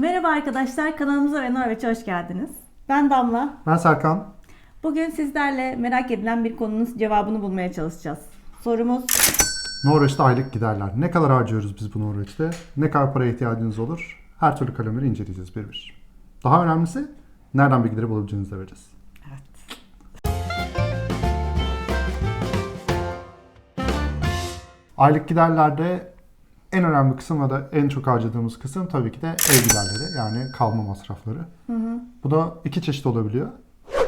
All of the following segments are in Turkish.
Merhaba arkadaşlar, kanalımıza ve Norveç'e hoş geldiniz. Ben Damla. Ben Serkan. Bugün sizlerle merak edilen bir konunun cevabını bulmaya çalışacağız. Sorumuz Norveç'te aylık giderler. Ne kadar harcıyoruz biz bu Norveç'te? Ne kadar para ihtiyacınız olur? Her türlü kalemleri inceleyeceğiz bir bir. Daha önemlisi nereden bilgileri bulabileceğinizi de vereceğiz. Aylık giderlerde en önemli kısım ve da en çok harcadığımız kısım tabii ki de ev giderleri yani kalma masrafları. Bu da iki çeşit olabiliyor.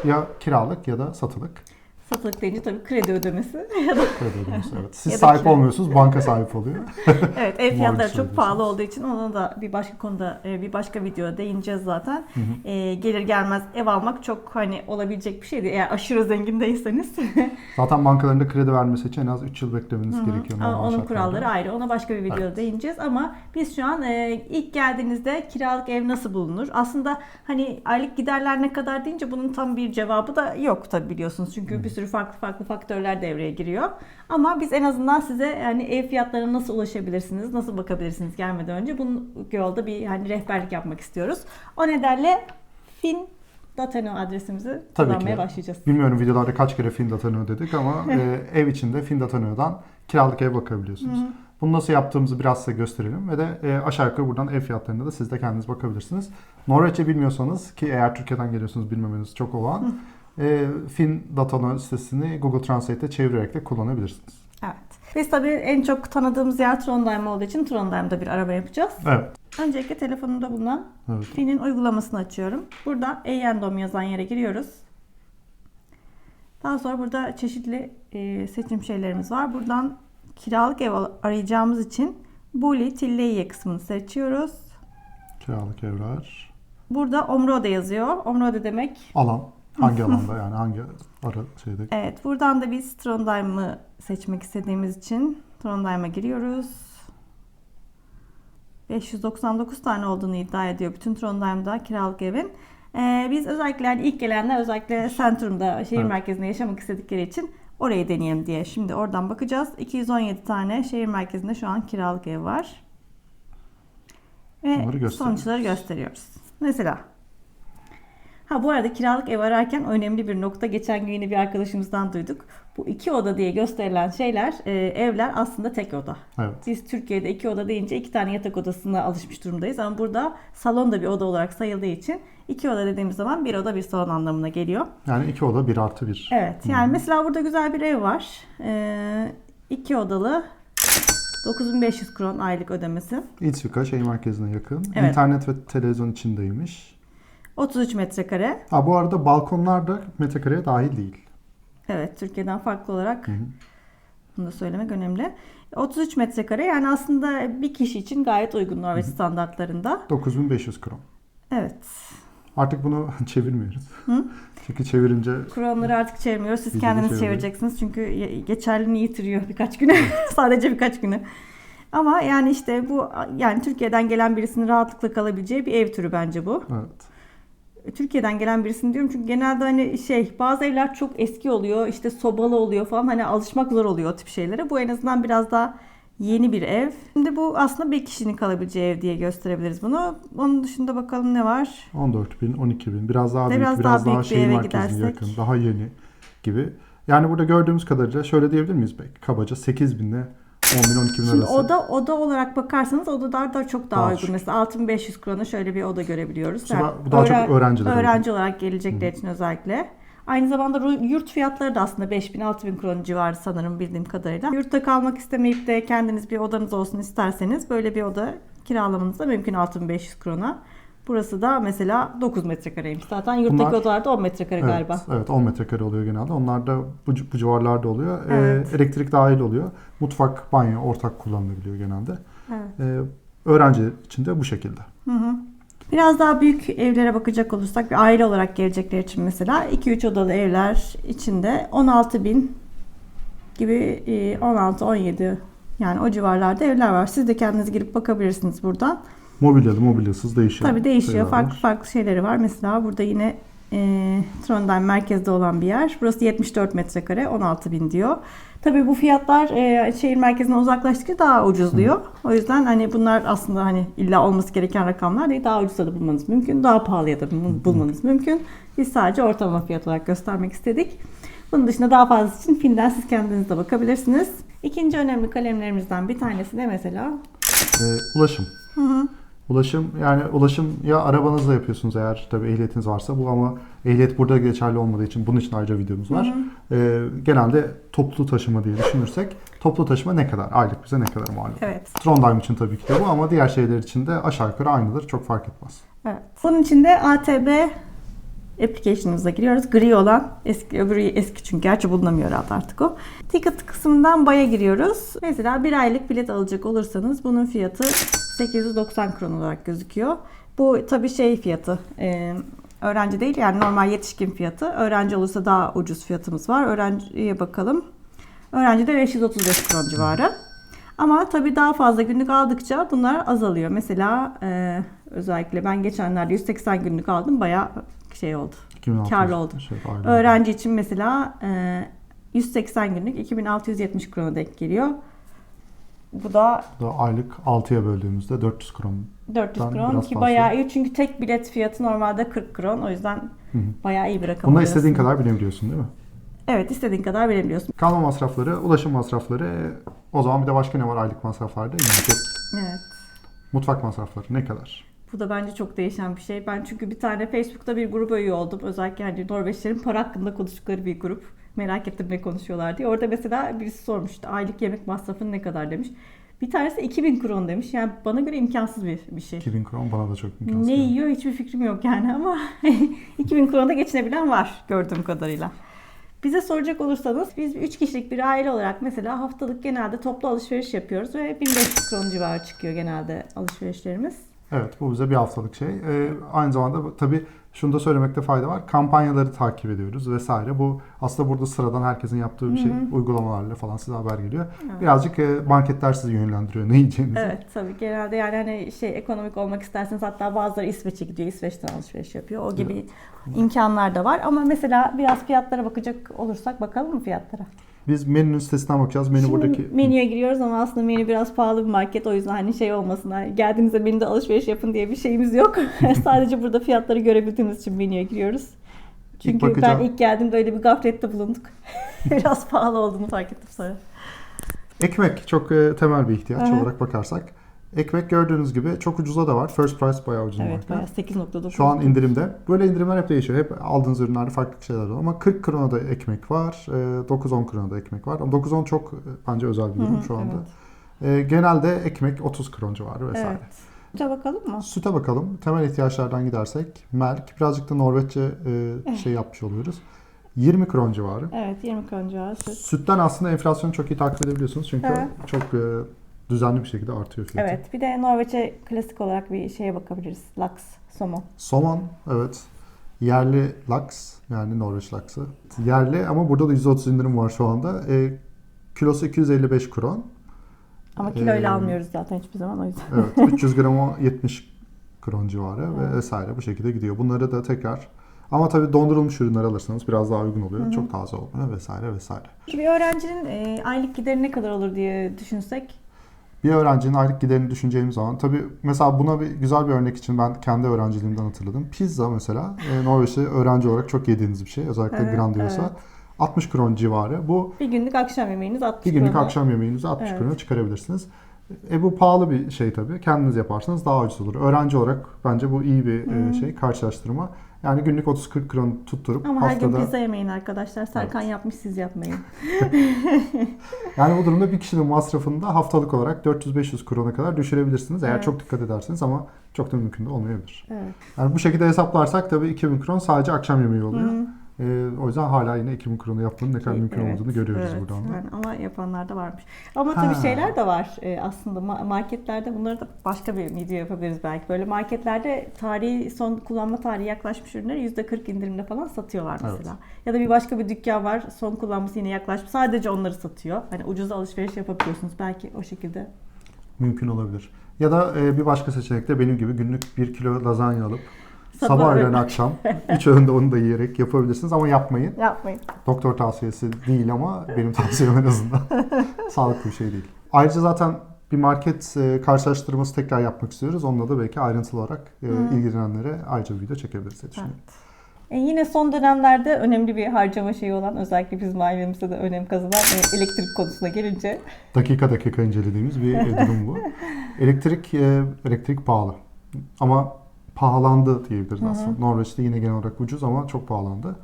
Ya kiralık ya da satılık. Satılık deyince tabii kredi ödemesi ya da Kredi ödemesi, evet. Siz Ya da sahip kira. olmuyorsunuz, banka sahip oluyor. evet ev fiyatları çok pahalı olduğu için ona da bir başka konuda e, bir başka videoda değineceğiz zaten. E, gelir gelmez ev almak çok hani olabilecek bir şeydi. Eğer aşırı zengin değilseniz. Zaten bankalarında kredi vermesi için en az 3 yıl beklemeniz gerekiyor. Ama onun şartlarda. kuralları ayrı. Ona başka bir videoda değineceğiz ama biz şu an e, ilk geldiğinizde kiralık ev nasıl bulunur? Aslında hani aylık giderler ne kadar deyince bunun tam bir cevabı da yok tabi biliyorsunuz. Çünkü bir sürü farklı farklı faktörler devreye giriyor. Ama biz en azından size yani ev fiyatlarına nasıl ulaşabilirsiniz, nasıl bakabilirsiniz gelmeden önce bunun yolda bir hani rehberlik yapmak istiyoruz. O nedenle fin Datano adresimizi Tabii kullanmaya ki. başlayacağız. Bilmiyorum videolarda kaç kere Findatanö dedik ama e, ev içinde Findatanö'dan kiralık ev bakabiliyorsunuz. Bunu nasıl yaptığımızı biraz size gösterelim ve de e, aşağı yukarı buradan ev fiyatlarına da siz de kendiniz bakabilirsiniz. Norveççe bilmiyorsanız ki eğer Türkiye'den geliyorsunuz bilmemeniz çok olan e, Findatanö sitesini Google Translate'te çevirerek de kullanabilirsiniz. Evet. Biz tabii en çok tanıdığımız yer Trondheim olduğu için Trondheim'da bir araba yapacağız. Evet. Öncelikle telefonumda bulunan evet. Fin'in uygulamasını açıyorum. Burada Eyendom yazan yere giriyoruz. Daha sonra burada çeşitli e, seçim şeylerimiz var. Buradan kiralık ev arayacağımız için Buli Tilleye kısmını seçiyoruz. Kiralık evler. Burada Omrode yazıyor. Omrode demek Alan. Hangi alanda yani hangi ara şeyde Evet, buradan da biz Trondheim'ı seçmek istediğimiz için Trondheim'a giriyoruz. 599 tane olduğunu iddia ediyor bütün Trondheim'da kiralık evin. Ee, biz özellikle yani ilk gelenler özellikle Centrum'da şehir Evet. merkezinde yaşamak istedikleri için orayı deneyelim diye. Şimdi oradan bakacağız. 217 tane şehir merkezinde şu an kiralık ev var. Ve sonuçları gösteriyoruz. Mesela Ha bu arada kiralık ev ararken önemli bir nokta. Geçen gün yine bir arkadaşımızdan duyduk. Bu iki oda diye gösterilen şeyler, e, evler aslında tek oda. Evet. Biz Türkiye'de iki oda deyince iki tane yatak odasına alışmış durumdayız. Ama burada salon da bir oda olarak sayıldığı için iki oda dediğimiz zaman bir oda bir salon anlamına geliyor. Yani iki oda bir artı bir. Evet yani mesela burada güzel bir ev var. E, iki odalı 9500 kron aylık ödemesi. İtsvika şehir merkezine yakın. Evet. İnternet ve televizyon içindeymiş. 33 metrekare. Ha bu arada balkonlar da metrekareye dahil değil. Evet Türkiye'den farklı olarak Hı hı. bunu da söylemek önemli. 33 metrekare yani aslında bir kişi için gayet uygun Norveç standartlarında. 9500 kron. Evet. Artık bunu çevirmiyoruz. Hı? Çünkü çevirince Kronları artık çevirmiyoruz. Siz kendiniz çevireceksiniz. Çünkü geçerliliğini yitiriyor birkaç güne. Sadece birkaç güne. Ama yani işte bu yani Türkiye'den gelen birisinin rahatlıkla kalabileceği bir ev türü bence bu. evet. Türkiye'den gelen birisini diyorum çünkü genelde hani şey bazı evler çok eski oluyor işte sobalı oluyor falan hani alışmak zor oluyor o tip şeylere. Bu en azından biraz daha yeni bir ev. Şimdi bu aslında bir kişinin kalabileceği ev diye gösterebiliriz bunu. Onun dışında bakalım ne var? 14 bin, 12 bin. Biraz daha büyük, Biraz biraz, daha daha, bir şehir eve merkezine yakın, daha yeni gibi. Yani burada gördüğümüz kadarıyla şöyle diyebilir miyiz belki? Kabaca 8 binle 10 bin, 12 bin Şimdi arası. oda oda olarak bakarsanız odalar da çok daha, Daha uygun. düşük. Mesela 6500 krona şöyle bir oda görebiliyoruz. Da- bu daha çok öğrencilere Öğrenci olarak gelecekler için özellikle. Aynı zamanda ru- yurt fiyatları da aslında 5000-6000 kron civarı sanırım bildiğim kadarıyla. Yurtta kalmak istemeyip de kendiniz bir odanız olsun isterseniz böyle bir oda kiralamanız da mümkün 6500 krona. Burası da mesela 9 metrekareymiş. Zaten yurttaki Bunlar- odalarda 10 metrekare Evet, galiba. evet 10 metrekare oluyor genelde. Onlar da bu, bu civarlarda oluyor. Ee, Evet. elektrik dahil oluyor. Mutfak, banyo ortak kullanılabiliyor genelde. Evet. Ee, öğrenci için de bu şekilde. Hı hı. Biraz daha büyük evlere bakacak olursak bir aile olarak gelecekler için mesela 2-3 odalı evler içinde 16 bin gibi 16-17 yani o civarlarda evler var. Siz de kendiniz girip bakabilirsiniz buradan. Mobilyalı, mobilyasız değişiyor. Tabii değişiyor. şeyler Farklı var. farklı şeyleri var. Mesela burada yine e, Trondheim merkezde olan bir yer. Burası 74 metrekare 16 bin diyor. Tabii bu fiyatlar e, şehir merkezine uzaklaştıkça daha ucuzluyor. O yüzden hani bunlar aslında hani illa olması gereken rakamlar değil. Daha ucuza da bulmanız mümkün. Daha pahalıya da bul- bulmanız mümkün. Biz sadece ortalama fiyat olarak göstermek istedik. Bunun dışında daha fazlası için filmden siz kendiniz de bakabilirsiniz. İkinci önemli kalemlerimizden bir tanesi de mesela Ee, ulaşım. Ulaşım yani ulaşım ya arabanızla yapıyorsunuz eğer tabii ehliyetiniz varsa bu ama ehliyet burada geçerli olmadığı için bunun için ayrıca videomuz var. Ee, genelde toplu taşıma diye düşünürsek toplu taşıma ne kadar? Aylık bize ne kadar mal oluyor? evet. Trondheim için tabii ki de bu ama diğer şeyler için de aşağı yukarı aynıdır. Çok fark etmez. Evet. Bunun için de ATB application'ımıza giriyoruz. Gri olan, eski öbürü eski çünkü gerçi bulunamıyor artık o. Ticket kısmından baya giriyoruz. Mesela bir aylık bilet alacak olursanız bunun fiyatı 890 kron olarak gözüküyor. Bu tabii şey fiyatı. e, öğrenci değil yani normal yetişkin fiyatı. Öğrenci olursa daha ucuz fiyatımız var. Öğrenciye bakalım. Öğrenci de 535 kron civarı. Ama tabii daha fazla günlük aldıkça bunlar azalıyor. Mesela e, özellikle ben geçenlerde 180 günlük aldım. Bayağı şey oldu. 2600 Karlı oldu. Şey, aynen. Öğrenci için mesela e, 180 günlük 2670 krona denk geliyor. Bu da Bu da aylık 6'ya böldüğümüzde 400 kron. 400 Ben kron ki bayağı iyi. Çünkü tek bilet fiyatı normalde 40 kron. O yüzden Hı hı. bayağı iyi bir rakam. Alıyorsun. istediğin kadar binebiliyorsun değil mi? Evet istediğin kadar verebiliyorsun. Kalma masrafları, ulaşım masrafları. e, O zaman bir de başka ne var aylık masraflarda? Yiyecek, Evet. mutfak masrafları ne kadar? Bu da bence çok değişen bir şey. Ben çünkü bir tane Facebook'ta bir gruba üye oldum. Özellikle hani Norveçlerin para hakkında konuştukları bir grup. Merak ettim ne konuşuyorlar diye. Orada mesela birisi sormuştu. Aylık yemek masrafın ne kadar demiş. Bir tanesi 2000 kron demiş. Yani bana göre imkansız bir, bir şey. 2000 kron bana da çok imkansız. Ne geldi. yiyor hiçbir fikrim yok yani ama 2000 krona geçinebilen var gördüğüm kadarıyla. Bize soracak olursanız biz 3 kişilik bir aile olarak mesela haftalık genelde toplu alışveriş yapıyoruz ve 1500 kron civarı çıkıyor genelde alışverişlerimiz. Evet bu bize bir haftalık şey. Ee, aynı zamanda tabii şunu da söylemekte fayda var. Kampanyaları takip ediyoruz vesaire. Bu aslında burada sıradan herkesin yaptığı bir şey. Uygulamalarla falan size haber geliyor. Birazcık e, marketler sizi yönlendiriyor ne yiyeceğinizi. Evet tabii genelde yani hani şey ekonomik olmak isterseniz hatta bazıları İsveç'e gidiyor. İsveç'ten alışveriş yapıyor. O gibi imkanlar da var. Ama mesela biraz fiyatlara bakacak olursak bakalım mı fiyatlara? Biz menünün sitesinden bakacağız. Menü Şimdi buradaki menüye giriyoruz ama aslında menü biraz pahalı bir market. O yüzden hani şey olmasın. Hani geldiğinizde menüde alışveriş yapın diye bir şeyimiz yok. Sadece burada fiyatları görebildiğimiz için menüye giriyoruz. Çünkü bakacağım. ben ilk geldiğimde öyle bir gaflette bulunduk. biraz pahalı olduğunu fark ettim sonra. ekmek çok e, temel bir ihtiyaç hı. olarak bakarsak. Ekmek gördüğünüz gibi çok ucuza da var. First Price bayağı ucuz Evet marka. bayağı 8.9. Şu an indirimde. Böyle indirimler hep değişiyor. Hep aldığınız ürünlerde farklı şeyler var. Ama 40 krona da ekmek var. e, 9-10 krona da ekmek var. Ama 9-10 çok e, bence özel bir hı, şu anda. evet. E, genelde ekmek 30 kron civarı vesaire. Evet. Süte bakalım mı? Süte bakalım. Temel ihtiyaçlardan gidersek Melk. Birazcık da Norveççe e, şey yapmış oluyoruz. 20 kron civarı. Evet 20 kron civarı süt. Sütten aslında enflasyonu çok iyi takip edebiliyorsunuz. Çünkü Evet. çok e, düzenli bir şekilde artıyor fiyatı. Evet bir de Norveç'e klasik olarak bir şeye bakabiliriz. Laks, somon. Somon evet. Yerli laks yani Norveç laksı. Yerli ama burada da %30 indirim var şu anda. E, kilosu 255 kron. Ama kiloyla Ee, almıyoruz zaten hiçbir zaman o yüzden. Evet 300 grama 70 kron civarı ve Evet. vesaire bu şekilde gidiyor. Bunları da tekrar ama tabii dondurulmuş ürünler alırsanız biraz daha uygun oluyor. Çok taze olmuyor vesaire vesaire. Bir öğrencinin e, aylık gideri ne kadar olur diye düşünsek. Bir öğrencinin aylık giderini düşüneceğimiz zaman tabii mesela buna bir güzel bir örnek için ben kendi öğrenciliğimden hatırladım. Pizza mesela e, Norveç'te öğrenci olarak çok yediğiniz bir şey. Özellikle Evet, Grandiosa. evet. 60 kron civarı. Bu Bir günlük akşam yemeğiniz 60 bir günlük krona. akşam yemeğinizi 60 Evet. krona çıkarabilirsiniz. E bu pahalı bir şey tabii. Kendiniz yaparsanız daha ucuz olur. Öğrenci olarak bence bu iyi bir e, şey karşılaştırma. Yani günlük 30-40 kron tutturup Ama her gün haftada pizza yemeyin arkadaşlar. Serkan yapmış siz yapmayın. yani bu durumda bir kişinin masrafını da haftalık olarak 400-500 krona kadar düşürebilirsiniz. Eğer Evet. çok dikkat ederseniz ama çok da mümkün de olmayabilir. Evet. Yani bu şekilde hesaplarsak tabii 2000 kron sadece akşam yemeği oluyor. Hı. E, o yüzden hala yine 2000 kronu yapmanın ne kadar mümkün Evet, olduğunu görüyoruz evet. buradan da. Yani ama yapanlar da varmış. Ama tabii Ha. şeyler de var e, aslında Ma- marketlerde bunları da başka bir video yapabiliriz belki. Böyle marketlerde tarihi son kullanma tarihi yaklaşmış ürünleri %40 indirimde falan satıyorlar mesela. Evet. Ya da bir başka bir dükkan var son kullanması yine yaklaşmış sadece onları satıyor. Hani ucuz alışveriş yapabiliyorsunuz belki o şekilde. Mümkün olabilir. Ya da e, bir başka seçenek de benim gibi günlük 1 kilo lazanya alıp Sabah, öğlen, akşam. Üç öğünde onu da yiyerek yapabilirsiniz ama yapmayın. Yapmayın. Doktor tavsiyesi değil ama benim tavsiyem en azından. Sağlıklı bir şey değil. Ayrıca zaten bir market e, karşılaştırması tekrar yapmak istiyoruz. Onunla da belki ayrıntılı olarak e, ilgilenenlere ayrıca bir video çekebiliriz diye düşünüyorum. E yine son dönemlerde önemli bir harcama şeyi olan özellikle bizim ailemizde de önem kazanan e, elektrik konusuna gelince Dakika dakika incelediğimiz bir durum bu. Elektrik e, elektrik pahalı. Ama pahalandı diyebiliriz aslında. Norveç'te yine genel olarak ucuz ama çok pahalandı.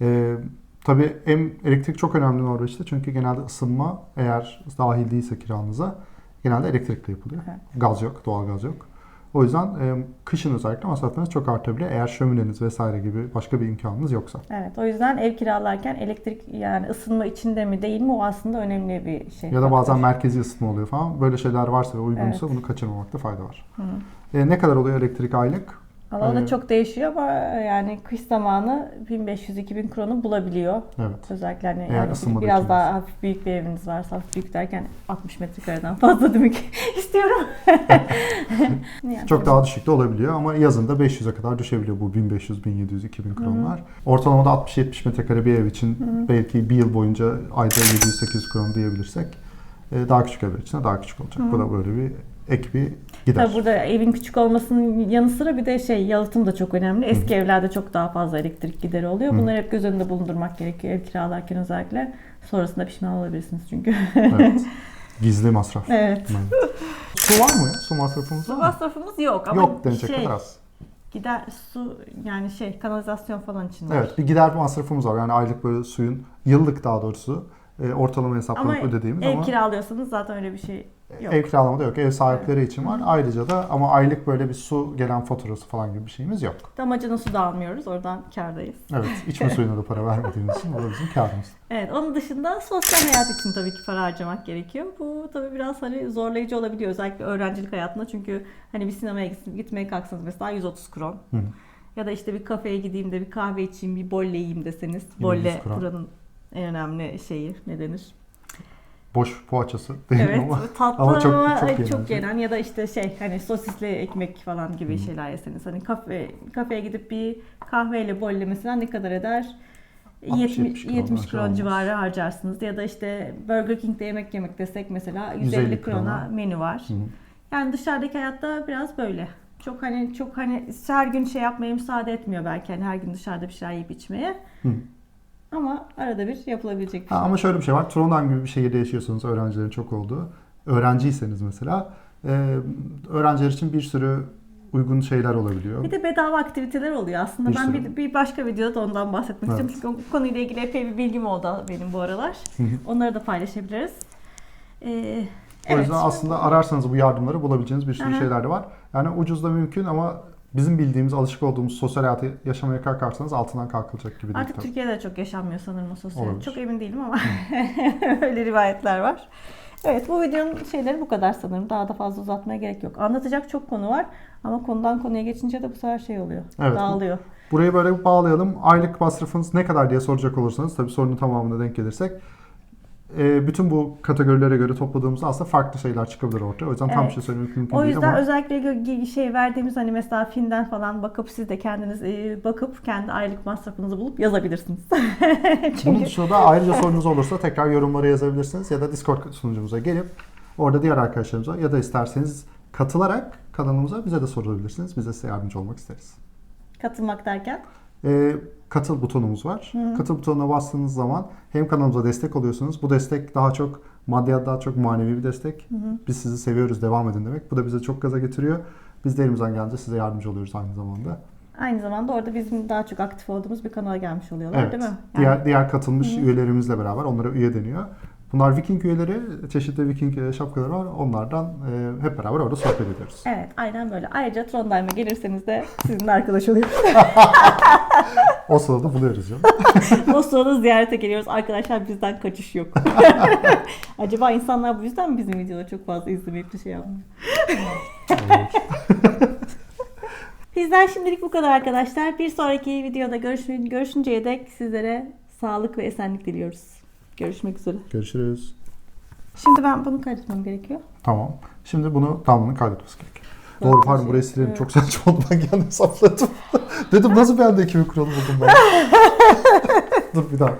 E, tabii hem elektrik çok önemli Norveç'te çünkü genelde ısınma eğer dahil değilse kiranıza genelde elektrikle yapılıyor. Evet. Gaz yok, doğal gaz yok. O yüzden e, kışın özellikle masraflarınız çok artabiliyor eğer şömineniz vesaire gibi başka bir imkanınız yoksa. evet o yüzden ev kiralarken elektrik yani ısınma içinde mi değil mi o aslında önemli bir şey. Ya da bazen faktör. merkezi ısıtma oluyor falan. Böyle şeyler varsa ve uygunsa bunu kaçırmamakta fayda var. Hı. E, ne kadar oluyor elektrik aylık? Valla o da çok değişiyor ama yani kış zamanı 1500-2000 kronu bulabiliyor. Evet. Özellikle hani Eğer yani ısınmadaki biraz daha hafif büyük bir eviniz varsa hafif büyük derken 60 metrekareden fazla demek istiyorum. Yani Çok daha düşük de olabiliyor ama yazında 500'e kadar düşebiliyor bu 1500, 1700, 2000 kronlar. Ortalamada 60-70 metrekare bir ev için belki bir yıl boyunca ayda 700-800 kron diyebilirsek e, daha küçük evler için de daha küçük olacak. Bu da böyle bir ek bir gider. Tabii burada evin küçük olmasının yanı sıra bir de şey yalıtım da çok önemli. Eski evlerde çok daha fazla elektrik gideri oluyor. Bunları hep göz önünde bulundurmak gerekiyor ev kiralarken özellikle. Sonrasında pişman olabilirsiniz çünkü. Evet. Gizli masraf. evet. Su var mı? Su masrafımız Su var mı? masrafımız yok ama Yok denecek şey, kadar az. gider su yani şey kanalizasyon falan için var. Evet bir gider masrafımız var. Yani aylık böyle suyun yıllık daha doğrusu e, ortalama hesaplanıp Ama ödediğimiz ev ama kiralıyorsanız zaten öyle bir şey yok. ev kiralamada yok. Ev sahipleri için var. Ayrıca da ama aylık böyle bir su gelen faturası falan gibi bir şeyimiz yok. Damacana su da almıyoruz. Oradan kardayız. Evet, içme suyuna da para vermediğimiz için o da bizim karımız. Evet, onun dışında sosyal hayat için tabii ki para harcamak gerekiyor. Bu tabii biraz hani zorlayıcı olabiliyor özellikle öğrencilik hayatında çünkü hani bir sinemaya git- gitmeye kalksanız mesela 130 kron. Hı. Ya da işte bir kafeye gideyim de bir kahve içeyim, bir bolle yiyeyim deseniz. Yine 100 Bolle buranın en önemli şeyi ne denir? Boş poğaçası değil Evet, ama. tatlı ama çok- çok, çok çok, yenen ya da işte şey hani sosisli ekmek falan gibi şeyler yeseniz. Hani kafe kafeye gidip bir kahveyle bolle mesela ne kadar eder? 60-70 70, kron 70 aşağı kron civarı harcarsınız. Ya da işte Burger King'de yemek yemek desek mesela 150, 150 krona menü var. Hı. Yani dışarıdaki hayatta biraz böyle. Çok hani çok hani her gün şey yapmaya müsaade etmiyor belki hani her gün dışarıda bir şeyler yiyip içmeye. Hı. Ama arada bir yapılabilecek bir Ha, şey. ama şöyle bir şey var. Trondheim gibi bir şehirde yaşıyorsanız öğrencilerin çok olduğu. Öğrenciyseniz mesela e, öğrenciler için bir sürü uygun şeyler olabiliyor. Bir de bedava aktiviteler oluyor aslında. Bir ben sürü. bir, bir başka videoda da ondan bahsetmek Evet. istiyorum. Çünkü konuyla ilgili epey bir bilgim oldu benim bu aralar. Onları da paylaşabiliriz. Ee, O yüzden aslında ararsanız bu yardımları bulabileceğiniz bir sürü Aha. şeyler de var. Yani ucuz da mümkün ama bizim bildiğimiz, alışık olduğumuz sosyal hayatı yaşamaya kalkarsanız altından kalkılacak gibi değil Artık tabii. Türkiye'de de çok yaşanmıyor sanırım o sosyal. Olabilir. Çok emin değilim ama öyle rivayetler var. Evet bu videonun şeyleri bu kadar sanırım. Daha da fazla uzatmaya gerek yok. Anlatacak çok konu var ama konudan konuya geçince de bu sefer şey oluyor. Evet. Dağılıyor. Burayı böyle bağlayalım. Aylık masrafınız ne kadar diye soracak olursanız tabii sorunun tamamına denk gelirsek e, bütün bu kategorilere göre topladığımızda aslında farklı şeyler çıkabilir ortaya. O yüzden tam bir şey söylemek mümkün O değil yüzden ama özellikle şey verdiğimiz hani mesela filmden falan bakıp siz de kendiniz e, bakıp kendi aylık masrafınızı bulup yazabilirsiniz. bunun Çünkü dışında da ayrıca sorunuz olursa tekrar yorumlara yazabilirsiniz ya da Discord sunucumuza gelip orada diğer arkadaşlarımıza ya da isterseniz katılarak kanalımıza bize de sorabilirsiniz. Biz de size yardımcı olmak isteriz. katılmak derken E, katıl butonumuz var. Katıl butonuna bastığınız zaman hem kanalımıza destek oluyorsunuz. Bu destek daha çok maddiyat daha çok manevi bir destek. Biz sizi seviyoruz devam edin demek. Bu da bize çok gaza getiriyor. Biz de elimizden gelince size yardımcı oluyoruz aynı zamanda. aynı zamanda orada bizim daha çok aktif olduğumuz bir kanala gelmiş oluyorlar Evet. değil mi? Yani Diğer diğer katılmış üyelerimizle beraber onlara üye deniyor. Bunlar Viking üyeleri, çeşitli Viking e, şapkaları var. Onlardan e, hep beraber orada sohbet ediyoruz. Evet aynen böyle. Ayrıca Trondheim'e gelirseniz de sizinle arkadaş oluyoruz. O sırada buluyoruz ya. o sırada ziyarete geliyoruz. Arkadaşlar bizden kaçış yok. Acaba insanlar bu yüzden mi bizim videoları çok fazla izlemeyip de şey yapmıyor? Bizden şimdilik bu kadar arkadaşlar. Bir sonraki videoda görüşün, görüşünceye dek sizlere sağlık ve esenlik diliyoruz. Görüşmek üzere. Görüşürüz. Şimdi ben bunu kaydetmem gerekiyor. Tamam. Şimdi bunu Damla'nın kaydetmesi gerekiyor. Doğru pardon şey. burayı silelim. Evet. Çok saçma oldu ben kendim hesapladım. Dedim nasıl ben de 2000 kuralı buldum ben. Dur bir daha.